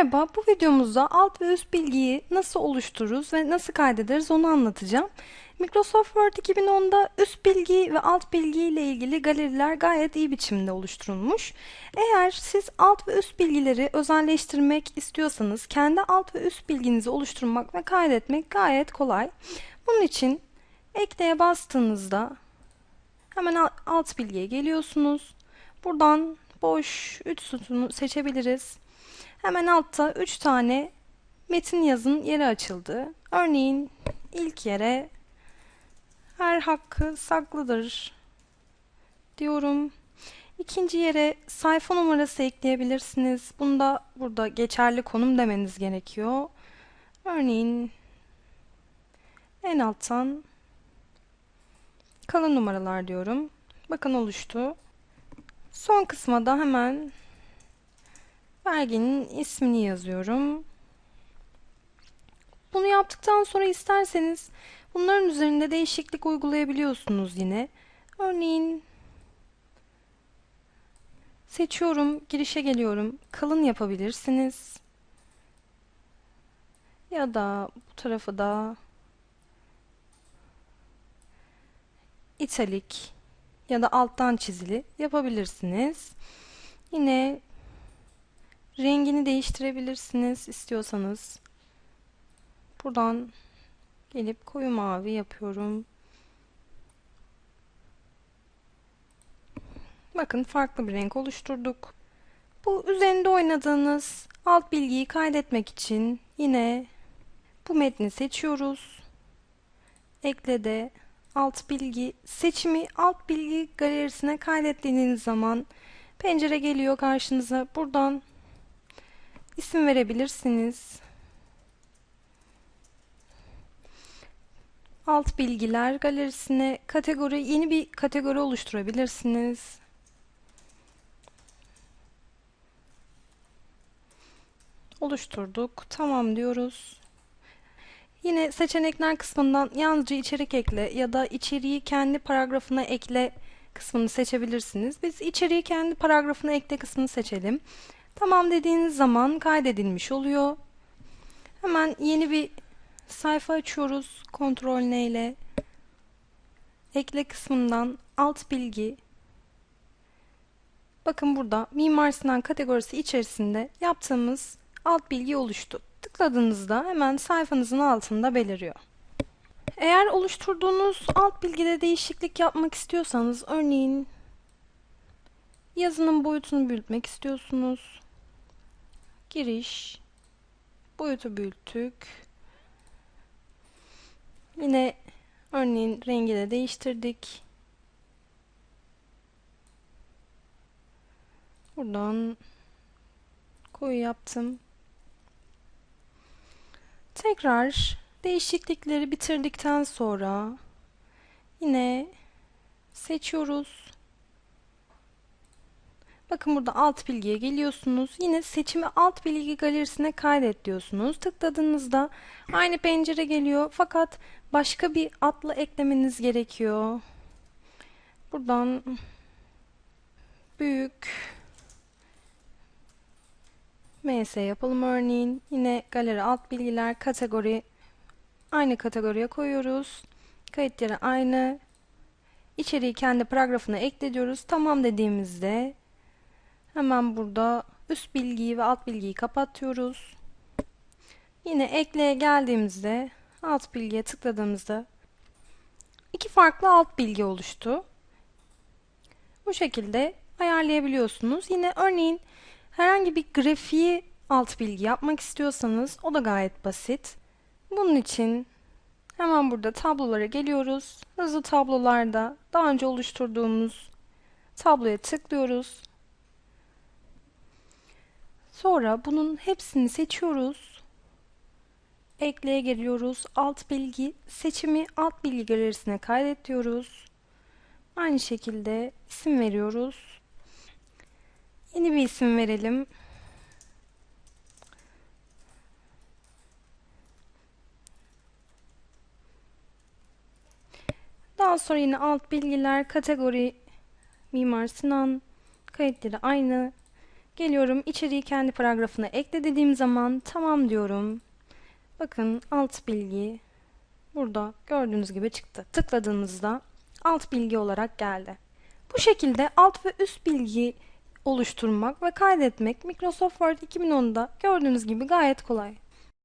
Merhaba, bu videomuzda alt ve üst bilgiyi nasıl oluştururuz ve nasıl kaydederiz onu anlatacağım. Microsoft Word 2010'da üst bilgi ve alt bilgi ile ilgili galeriler gayet iyi biçimde oluşturulmuş. Eğer siz alt ve üst bilgileri özelleştirmek istiyorsanız kendi alt ve üst bilginizi oluşturmak ve kaydetmek gayet kolay. Bunun için ekleye bastığınızda hemen alt bilgiye geliyorsunuz. Buradan boş 3 sütunu seçebiliriz. Hemen altta 3 tane metin yazın yeri açıldı. Örneğin ilk yere her hakkı saklıdır diyorum. İkinci yere sayfa numarası ekleyebilirsiniz. Bunda burada geçerli konum demeniz gerekiyor. Örneğin en alttan kalın numaralar diyorum. Bakın oluştu. Son kısma da hemen Belgenin ismini yazıyorum. Bunu yaptıktan sonra isterseniz bunların üzerinde değişiklik uygulayabiliyorsunuz yine. Örneğin seçiyorum, girişe geliyorum. Kalın yapabilirsiniz. Ya da bu tarafı da italik ya da alttan çizili yapabilirsiniz. Yine Rengini değiştirebilirsiniz istiyorsanız. Buradan gelip koyu mavi yapıyorum. Bakın farklı bir renk oluşturduk. Bu üzerinde oynadığınız alt bilgiyi kaydetmek için yine bu metni seçiyoruz. Eklede alt bilgi seçimi alt bilgi galerisine kaydettiğiniz zaman pencere geliyor karşınıza. Buradan isim verebilirsiniz. Alt bilgiler galerisine kategori yeni bir kategori oluşturabilirsiniz. Oluşturduk. Tamam diyoruz. Yine seçenekler kısmından yalnızca içerik ekle ya da içeriği kendi paragrafına ekle kısmını seçebilirsiniz. Biz içeriği kendi paragrafına ekle kısmını seçelim. Tamam dediğiniz zaman kaydedilmiş oluyor. Hemen yeni bir sayfa açıyoruz. Kontrol N ile ekle kısmından alt bilgi Bakın burada Mimar Sinan kategorisi içerisinde yaptığımız alt bilgi oluştu. Tıkladığınızda hemen sayfanızın altında beliriyor. Eğer oluşturduğunuz alt bilgide değişiklik yapmak istiyorsanız örneğin yazının boyutunu büyütmek istiyorsunuz giriş boyutu büyüttük. Yine örneğin rengi de değiştirdik. Buradan koyu yaptım. Tekrar değişiklikleri bitirdikten sonra yine seçiyoruz. Bakın burada alt bilgiye geliyorsunuz. Yine seçimi alt bilgi galerisine kaydet diyorsunuz. Tıkladığınızda aynı pencere geliyor. Fakat başka bir adla eklemeniz gerekiyor. Buradan büyük MS yapalım örneğin. Yine galeri alt bilgiler kategori aynı kategoriye koyuyoruz. Kayıt yeri aynı. İçeriği kendi paragrafına ekle diyoruz. Tamam dediğimizde Hemen burada üst bilgiyi ve alt bilgiyi kapatıyoruz. Yine ekleye geldiğimizde alt bilgiye tıkladığımızda iki farklı alt bilgi oluştu. Bu şekilde ayarlayabiliyorsunuz. Yine örneğin herhangi bir grafiği alt bilgi yapmak istiyorsanız o da gayet basit. Bunun için hemen burada tablolara geliyoruz. Hızlı tablolarda daha önce oluşturduğumuz tabloya tıklıyoruz. Sonra bunun hepsini seçiyoruz. Ekleye geliyoruz. Alt bilgi seçimi alt bilgi galerisine kaydet diyoruz. Aynı şekilde isim veriyoruz. Yeni bir isim verelim. Daha sonra yine alt bilgiler, kategori, Mimar Sinan, kayıtları aynı Geliyorum içeriği kendi paragrafına ekle dediğim zaman tamam diyorum. Bakın alt bilgi burada gördüğünüz gibi çıktı. Tıkladığınızda alt bilgi olarak geldi. Bu şekilde alt ve üst bilgi oluşturmak ve kaydetmek Microsoft Word 2010'da gördüğünüz gibi gayet kolay.